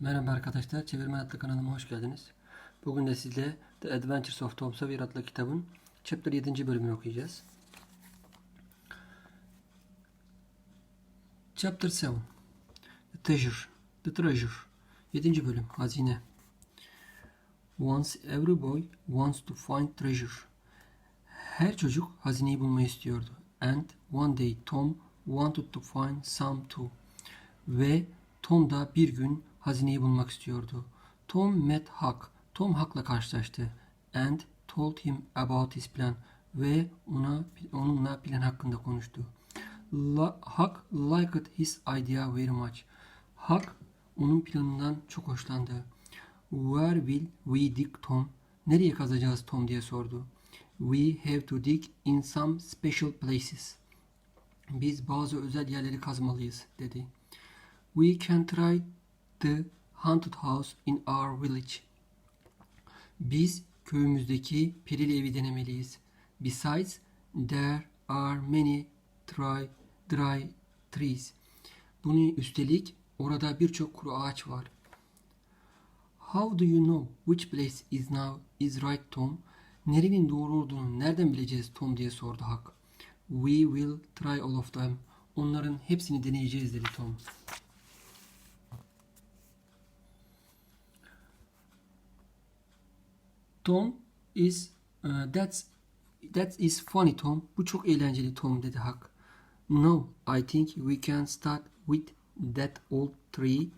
Merhaba arkadaşlar, Çevirme adlı kanalıma hoş geldiniz. Bugün de sizle The Adventures of Tom Sawyer adlı kitabın Chapter 7. bölümünü okuyacağız. Chapter 7 The Treasure The Treasure 7. bölüm Hazine Once every boy wants to find treasure. Her çocuk hazineyi bulmayı istiyordu. And one day Tom wanted to find some too. Ve Tom da bir gün hazineyi bulmak istiyordu. Tom met Huck. Tom Huck'la karşılaştı. And told him about his plan. Ve ona onunla plan hakkında konuştu. La, Huck liked his idea very much. Huck onun planından çok hoşlandı. Where will we dig Tom? Nereye kazacağız Tom diye sordu. We have to dig in some special places. Biz bazı özel yerleri kazmalıyız dedi. We can try the haunted house in our village. Biz köyümüzdeki perili evi denemeliyiz. Besides, there are many dry, dry trees. Bunun üstelik orada birçok kuru ağaç var. How do you know which place is now is right Tom? Nerenin doğru olduğunu nereden bileceğiz Tom diye sordu Huck. We will try all of them. Onların hepsini deneyeceğiz dedi Tom. Tom is uh, that's that is funny Tom. Bu çok eğlenceli Tom dedi Huck. No, I think we can start with that old tree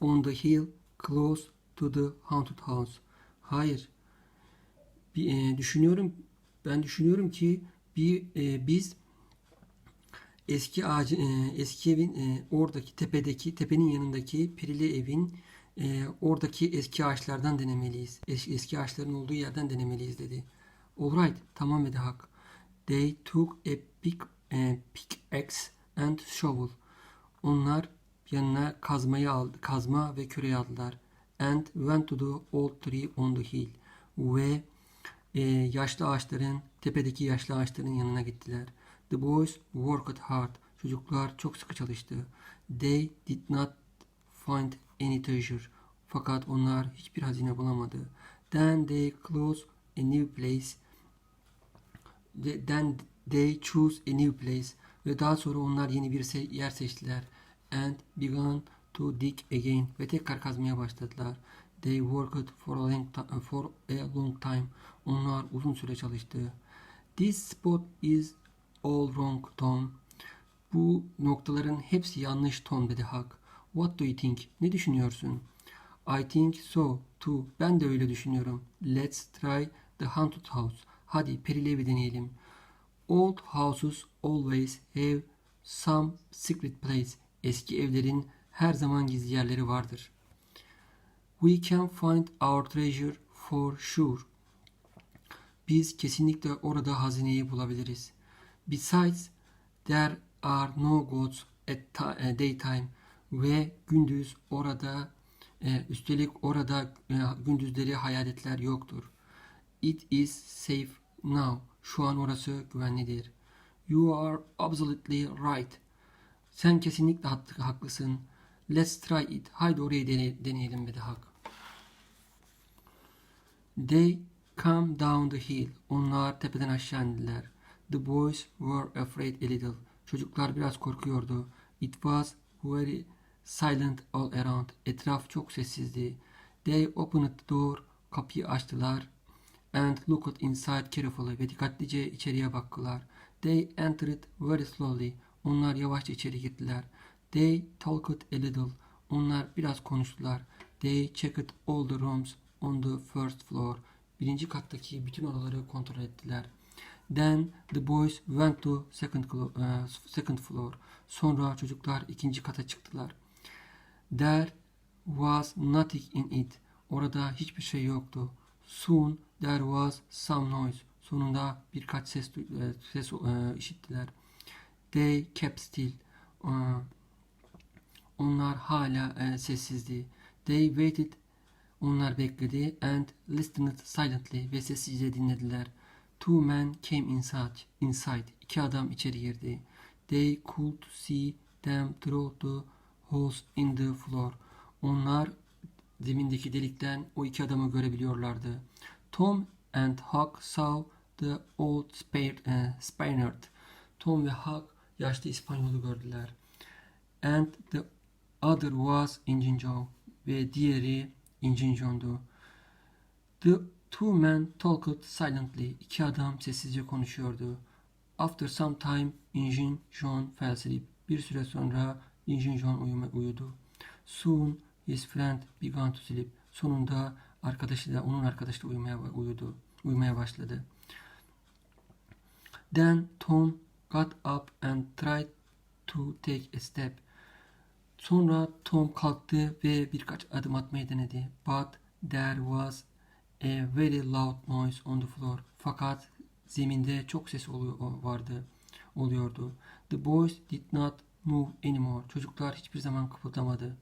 on the hill close to the haunted house. Hayır. Bir, e, düşünüyorum ben düşünüyorum ki bir e, biz eski ağacı e, eski evin e, oradaki tepedeki tepenin yanındaki perili evin e, oradaki eski ağaçlardan denemeliyiz. Es, eski ağaçların olduğu yerden denemeliyiz dedi. Alright, tamam dedi Huck. They took a big e, pickaxe and shovel. Onlar yanına kazmayı aldı, kazma ve küreği aldılar. And went to the old tree on the hill. Ve e, yaşlı ağaçların, tepedeki yaşlı ağaçların yanına gittiler. The boys worked hard. Çocuklar çok sıkı çalıştı. They did not find any treasure. Fakat onlar hiçbir hazine bulamadı. Then they close a new place. Then they choose a new place. Ve daha sonra onlar yeni bir yer seçtiler. And began to dig again. Ve tekrar kazmaya başladılar. They worked for a long, for a long time. Onlar uzun süre çalıştı. This spot is all wrong Tom. Bu noktaların hepsi yanlış Tom dedi Huck. What do you think? Ne düşünüyorsun? I think so too. Ben de öyle düşünüyorum. Let's try the haunted house. Hadi perili evi deneyelim. Old houses always have some secret place. Eski evlerin her zaman gizli yerleri vardır. We can find our treasure for sure. Biz kesinlikle orada hazineyi bulabiliriz. Besides, there are no gods at ti- e, daytime ve gündüz orada e, üstelik orada e, gündüzleri hayaletler yoktur. It is safe now. Şu an orası güvenlidir. You are absolutely right. Sen kesinlikle hak- haklısın. Let's try it. Haydi orayı dene- deneyelim dedi Huck. They come down the hill. Onlar tepeden aşağı indiler. The boys were afraid a little. Çocuklar biraz korkuyordu. It was very silent all around. Etraf çok sessizdi. They opened the door. Kapıyı açtılar. And looked inside carefully. Ve dikkatlice içeriye baktılar. They entered very slowly. Onlar yavaşça içeri girdiler. They talked a little. Onlar biraz konuştular. They checked all the rooms on the first floor. Birinci kattaki bütün odaları kontrol ettiler. Then the boys went to second, eh, second floor. Sonra çocuklar ikinci kata çıktılar. There was nothing in it. Orada hiçbir şey yoktu. Soon there was some noise. Sonunda birkaç ses e, ses e, işittiler. They kept still. E, Onlar hala sessizdi. They waited. Onlar bekledi and listened silently ve sessizce dinlediler. Two men came inside. Inside. İki adam içeri girdi. They could see them through the holes in the floor. Onlar zemindeki delikten o iki adamı görebiliyorlardı. Tom and Huck saw the old eh, Spaniard. Tom ve Huck yaşlı İspanyolu gördüler. And the other was Injun Joe ve diğeri Injun John'du. The two men talked silently. İki adam sessizce konuşuyordu. After some time, Injun John fell asleep. Bir süre sonra Injun John uyuma, uyudu. Soon his friend began to sleep. Sonunda arkadaşı da onun arkadaşı da uyumaya uyudu. Uyumaya başladı. Then Tom got up and tried to take a step. Sonra Tom kalktı ve birkaç adım atmayı denedi. But there was a very loud noise on the floor. Fakat zeminde çok ses oluyor, vardı, oluyordu. The boys did not move anymore. Çocuklar hiçbir zaman kıpırdamadı.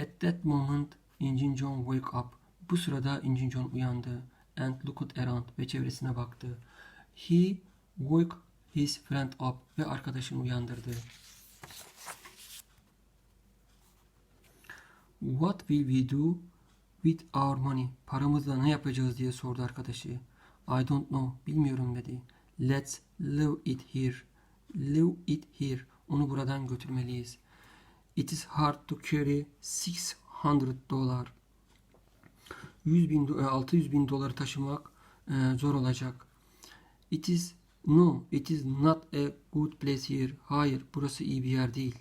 At that moment, Injun John woke up. Bu sırada Injun John uyandı and looked around ve çevresine baktı. He woke his friend up ve arkadaşını uyandırdı. What will we do with our money? Paramızla ne yapacağız diye sordu arkadaşı. I don't know. Bilmiyorum dedi. Let's leave it here. Leave it here. Onu buradan götürmeliyiz. It is hard to carry 600 dolar. 100 bin, do- e, 600 bin doları taşımak e, zor olacak. It is no, it is not a good place here. Hayır, burası iyi bir yer değil.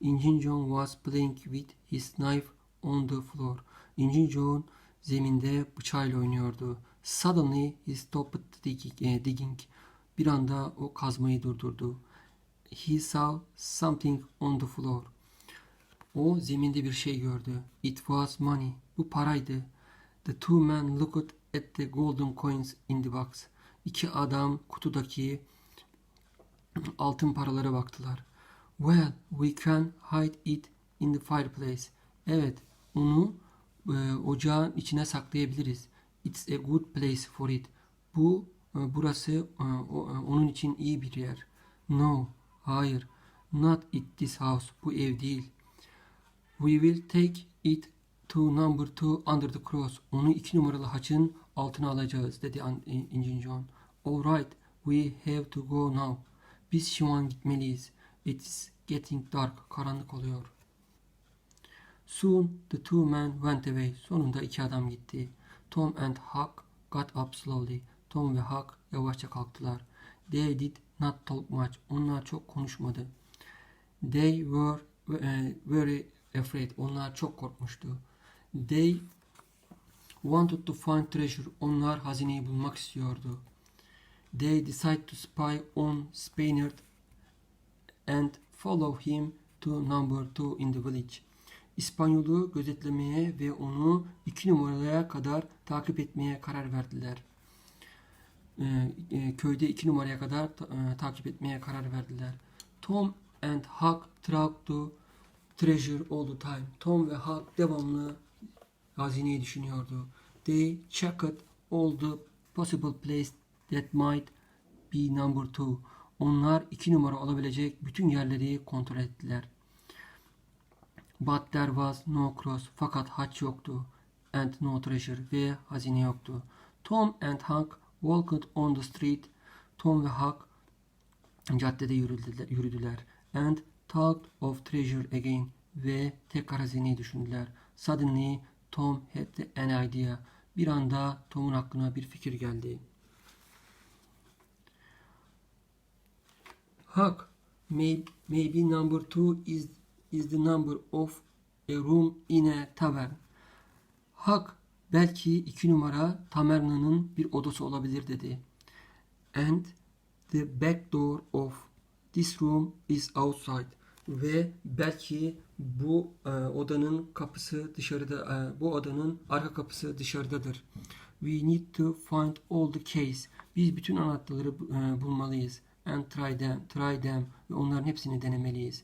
Injun John was playing with his knife on the floor. Injun John zeminde bıçağıyla oynuyordu. Suddenly he stopped digging. digging. Bir anda o kazmayı durdurdu. He saw something on the floor. O zeminde bir şey gördü. It was money. Bu paraydı. The two men looked at the golden coins in the box. İki adam kutudaki altın paralara baktılar. Well, we can hide it in the fireplace. Evet, onu e, ocağın içine saklayabiliriz. It's a good place for it. Bu e, burası e, o- e, onun için iyi bir yer. No, hayır. Not it this house. Bu ev değil. We will take it to number two under the cross. Onu iki numaralı haçın altına alacağız dedi Injun John. All right, we have to go now. Biz şu an gitmeliyiz. It's getting dark. Karanlık oluyor. Soon the two men went away. Sonunda iki adam gitti. Tom and Huck got up slowly. Tom ve Huck yavaşça kalktılar. They did not talk much. Onlar çok konuşmadı. They were eh, very afraid. Onlar çok korkmuştu. They wanted to find treasure. Onlar hazineyi bulmak istiyordu. They decided to spy on Spaniard and follow him to number two in the village. İspanyolu gözetlemeye ve onu iki numaraya kadar takip etmeye karar verdiler. Ee, e, köyde iki numaraya kadar e, takip etmeye karar verdiler. Tom and Huck tracked to treasure all the time. Tom ve Huck devamlı hazineyi düşünüyordu. They checked all the possible place that might be number two. Onlar iki numara olabilecek bütün yerleri kontrol ettiler. But there was no cross. Fakat haç yoktu. And no treasure. Ve hazine yoktu. Tom and Huck walked on the street. Tom ve Huck caddede yürüdüler, yürüdüler. And talked of treasure again. Ve tekrar hazineyi düşündüler. Suddenly Tom had an idea. Bir anda Tom'un aklına bir fikir geldi. Huck, may, maybe number two is is the number of a room in a tavern. Huck, belki iki numara tavernanın bir odası olabilir dedi. And the back door of this room is outside. Ve belki bu e, odanın kapısı dışarıda, e, bu odanın arka kapısı dışarıdadır. We need to find all the keys. Biz bütün anahtarları e, bulmalıyız. And try them, try them. Ve onların hepsini denemeliyiz.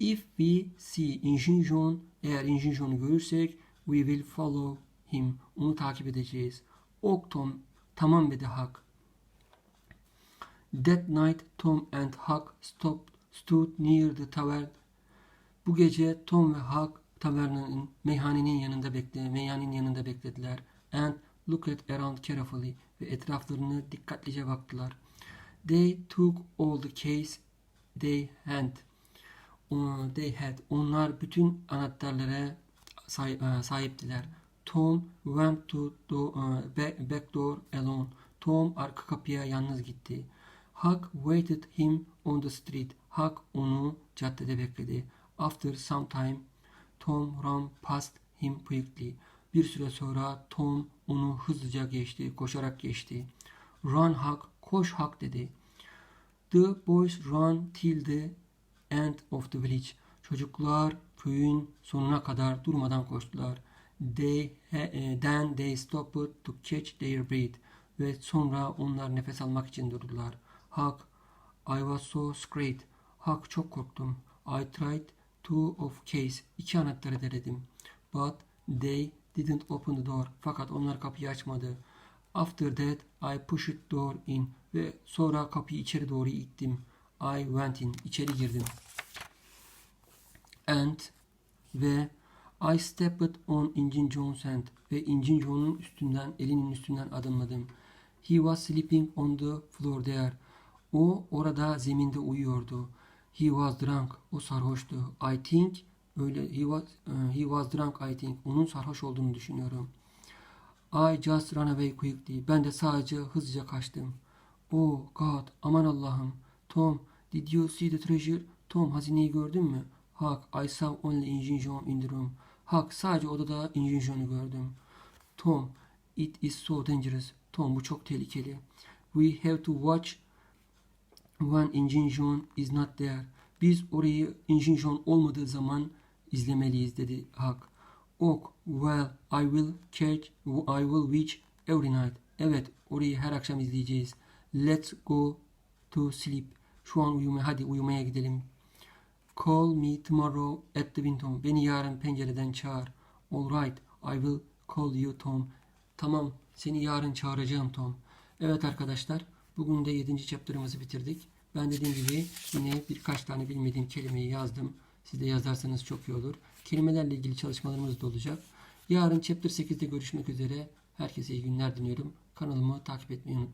If we see Injun John, eğer Injun John'u görürsek, we will follow him. Onu takip edeceğiz. Ok Tom, tamam dedi Huck. That night Tom and Huck stopped, stood near the tavern. Bu gece Tom ve Huck tavernanın meyhanenin yanında bekle meyhanenin yanında beklediler. And looked around carefully ve etraflarını dikkatlice baktılar. They took all the keys they had. They had. Onlar bütün anahtarlara uh, sahiptiler. Tom went to the uh, back, back door alone. Tom arka kapıya yalnız gitti. Huck waited him on the street. Huck onu caddede bekledi. After some time, Tom ran past him quickly. Bir süre sonra Tom onu hızlıca geçti, koşarak geçti. Run Huck, koş Huck dedi. The boys ran till the end of the village. Çocuklar köyün sonuna kadar durmadan koştular. They, eh, then they stopped to catch their breath. Ve sonra onlar nefes almak için durdular. Huck, I was so scared. Huck çok korktum. I tried two of keys. İki anahtarı denedim. But they didn't open the door. Fakat onlar kapıyı açmadı. After that I pushed door in. Ve sonra kapıyı içeri doğru ittim. I went in. İçeri girdim. And ve I stepped on Injin John's hand ve Injin John'un üstünden elinin üstünden adımladım. He was sleeping on the floor there. O orada zeminde uyuyordu. He was drunk. O sarhoştu. I think öyle he was uh, he was drunk I think. Onun sarhoş olduğunu düşünüyorum. I just ran away quickly. Ben de sadece hızlıca kaçtım. Oh God, aman Allah'ım. Tom, did you see the treasure? Tom, hazineyi gördün mü? Huck, I saw only Injin John in the room. Huck, sadece odada Injin gördüm. Tom, it is so dangerous. Tom, bu çok tehlikeli. We have to watch when Injin John is not there. Biz orayı Injin John olmadığı zaman izlemeliyiz dedi Huck. Ok, well, I will catch, I will watch every night. Evet, orayı her akşam izleyeceğiz. Let's go to sleep. Şu an uyumaya, hadi uyumaya gidelim. Call me tomorrow at the window. Beni yarın pencereden çağır. All right, I will call you Tom. Tamam, seni yarın çağıracağım Tom. Evet arkadaşlar, bugün de 7. chapter'ımızı bitirdik. Ben dediğim gibi yine birkaç tane bilmediğim kelimeyi yazdım. Siz de yazarsanız çok iyi olur. Kelimelerle ilgili çalışmalarımız da olacak. Yarın chapter 8'de görüşmek üzere. Herkese iyi günler diliyorum. Kanalımı takip etmeyi unutmayın.